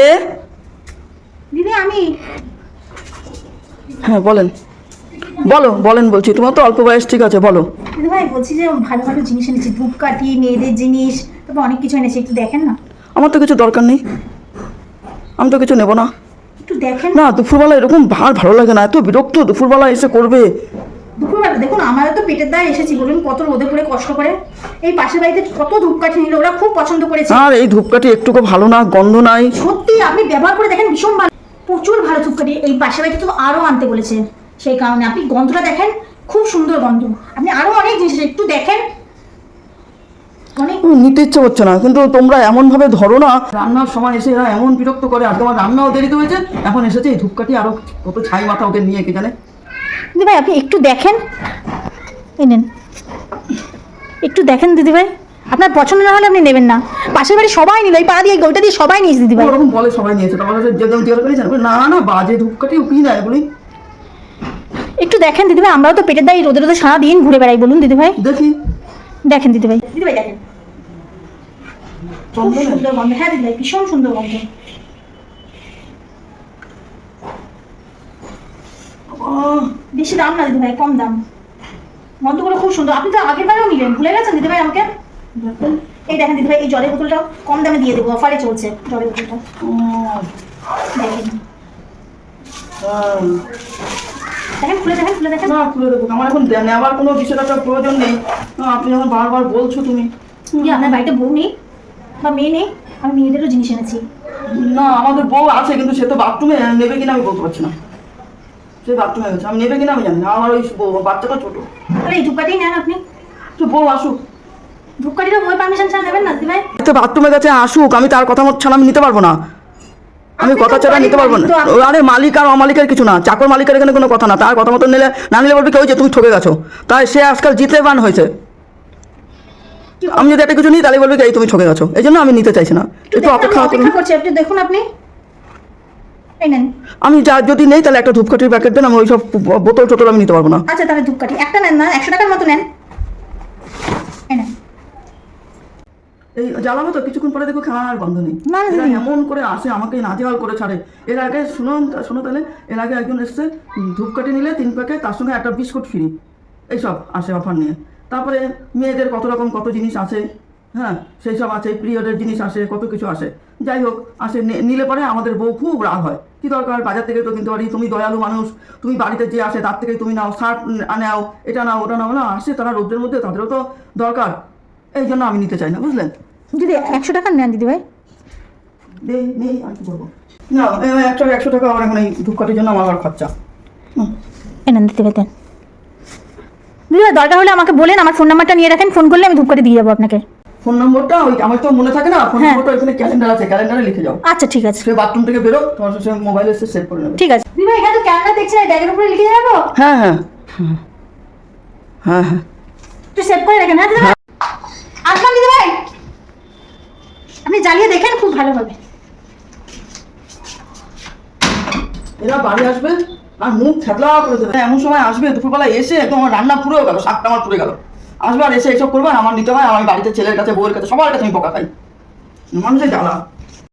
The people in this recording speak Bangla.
কে দিদি আমি। হ্যাঁ বলেন। বলো বলেন বলছি তোমার তো অল্প বয়স ঠিক আছে বলো। দিদি ভাই বলছি যে ভালো ভালো জিনিস এনেছি ধূপকাঠি মেয়েদের জিনিস তারপর অনেক কিছু এনেছি একটু দেখেন না। আমার তো কিছু দরকার নেই। আমি তো কিছু নেব না। একটু দেখেন। না দুপুরবেলা এরকম ভার ভালো লাগে না এত বিরক্ত দুপুরবেলা এসে করবে। দুপুরবেলা দেখুন আমারও তো পেটের দায় এসেছি বলুন কত রোদে পড়ে কষ্ট করে। এই পাশের বাড়িতে কত ধূপকাঠি নিল ওরা খুব পছন্দ করেছে। আর এই ধূপকাঠি একটুকু ভালো না গন্ধ নাই। সত্যি আপনি ব্যবহার করে দেখেন ভীষণ ভালো প্রচুর ভালো ধূপকাঠি। এই পাশের বাড়িতে তো আরও আনতে বলেছে সেই কারণে। আপনি গন্ধটা দেখেন খুব সুন্দর গন্ধ। আপনি আরও অনেক জিনিস একটু দেখেন। অনেক নিতে ইচ্ছে হচ্ছে না কিন্তু তোমরা এমন ভাবে ধরো না। রান্নার সময় এসে এরা এমন বিরক্ত করে আর তোমার রান্নাও দেরিতে হয়েছে। এখন এসেছে এই ধূপকাঠি আরও কত ছাই মাথা ওদের নিয়ে কে জানে? দিদি ভাই আপনি একটু দেখেন। এই নেন। একটু দেখেন দিদি ভাই। আপনার পছন্দ না হলে আপনি নেবেন না। পাশের বাড়ি সবাই নিল এই পাড়া দিয়ে গলিটা দিয়ে সবাই নিয়েছে দিদি ভাই। ওরকম বলে সবাই নিয়েছে তারপরে যেরকম জিজ্ঞাসা করেছে না না বাজে ধূপকাঠি কি না এগুলি একটু দেখেন দিদি ভাই আমরাও তো পেটের দায় রোদে রোদে সারাদিন ঘুরে বেড়াই বলুন দিদি ভাই। দেখি। দেখেন দিদি ভাই। দিদি ভাই দেখেন। সুন্দর গন্ধ হ্যাঁ দিদি ভাই ভীষণ সুন্দর গন্ধ। বেশি দাম না দিদি ভাই কম দাম। গন্ধগুলো খুব সুন্দর। আপনি তো আগের বারেও নিলেন ভুলে গেছেন দিদি ভাই আমাকে? এই দেখেন দিদি ভাই এই জলের বোতলটা কম দামে দিয়ে দেবো অফারে চলছে জলের বোতলটা। দেখেন। দেখেন খুলে দেখেন খুলে দেখেন। না খুলে দেবো আমার এখন নেওয়ার কোনো বিষয়টা প্রয়োজন নেই। আপনি যখন বারবার বলছো তুমি। আপনার বাড়িতে বউ নেই বা মেয়ে নেই? আমি মেয়েদেরও জিনিস এনেছি। না আমাদের বউ আছে কিন্তু সে তো বাথরুমে নেবে কিনা আমি বলতে পারছি না। সে বাথরুমে গেছে আমি নেবে কিনা আমি জানি না আমার ওই বউ বাচ্চাটা ছোটো তাহলে এই ধূপকাঠি নেন আপনি তো বউ আসুক ধূপকাঠিটা বই পারমিশন ছাড়া নেবেন না তো আসুক আমি তার কথা মতো ছাড়া আমি নিতে পারব না আমি কথা ছাড়া নিতে পারব না আরে মালিক আর অমালিকের কিছু না চাকর মালিকের এখানে কোনো কথা না তার কথা মতো নিলে না নিলে বলবে কেউ যে তুমি ঠকে গেছো. তাই সে আজকাল জিতে বান হয়েছে। আমি যদি একটা কিছু নিই তাহলে বলবে এই তুমি ঠকে গেছো। এই জন্য আমি নিতে চাইছি না। একটু অপেক্ষা করুন। দেখুন আপনি। নেন। আমি যা যদি নেই তাহলে একটা ধূপকাঠির প্যাকেট দেন আমি ওই সব বোতল টোতল আমি নিতে পারব না। আচ্ছা তাহলে ধূপকাঠি। একটা নেন না একশো টাকার মতো নেন। এই নেন। এই জ্বালাবো তো কিছুক্ষণ পরে দেখো খাওয়ার গন্ধ নেই। এমন করে আসে আমাকে নাজেহাল করে ছাড়ে। এর আগে শুনো শোনো তাহলে এর আগে একজন এসছে ধূপকাঠি নিলে তিন প্যাকেট তার সঙ্গে একটা বিস্কুট ফ্রি এইসব আসে অফার নিয়ে। তারপরে মেয়েদের কত রকম কত জিনিস আছে হ্যাঁ সেই সব আছে পিরিয়ডের জিনিস আসে কত কিছু আসে। যাই হোক আসে নিলে পরে আমাদের বউ খুব রাগ হয়। কি দরকার? বাজার থেকে তো কিনতে পারি তুমি দয়ালু মানুষ তুমি বাড়িতে যে আসে তার থেকে তুমি নাও শার্ট নাও এটা নাও ওটা নাও না আসে তারা রোদ্রের মধ্যে তাদেরও তো দরকার। এই জন্য আমি নিতে চাই না বুঝলেন? দিদি একশো টাকা নেন দিদি ভাই। নেই নেই আর কি করব? না একশো একশো টাকা আমার এখন এই ধূপকাঠির জন্য আমার খরচা। ভাই দিদি ভাই দরকার হলে আমাকে বলেন আমার ফোন নাম্বারটা নিয়ে রাখেন ফোন করলে আমি ধূপকাঠি দিয়ে যাব আপনাকে। ফোন নম্বরটা ওই আমার তো মনে থাকে না ফোন হ্যাঁ। নম্বরটা ওইখানে ক্যালেন্ডার আছে ক্যালেন্ডারে লিখে যাও। আচ্ছা ঠিক আছে। সে বাথরুম থেকে বেরো তোমার সে মোবাইলে এসে সেভ করে নেবে। ঠিক আছে। দিদি ভাই এখানে তো ক্যামেরা দেখছি না ব্যাগের উপরে লিখে যাব? হ্যাঁ হ্যাঁ। হ্যাঁ হ্যাঁ। একটু সেভ করে রাখেন হ্যাঁ দিদি ভাই। আসলাম দিদি ভাই। আপনি জ্বালিয়ে দেখেন খুব ভালো হবে। এরা বাড়ি আসবে আর মুখ থেতলা করে দেবে। এমন সময় আসবে দুপুরবেলা এসে একদম আমার রান্না পুরো গেল শাকটা আমার পুড়ে গেল। আসবে আর এসে এসব করবেন আমার নিতে হয় আমার বাড়িতে ছেলের কাছে, বউয়ের কাছে, সবার কাছে আমি বকা খাই। মানুষের জ্বালা।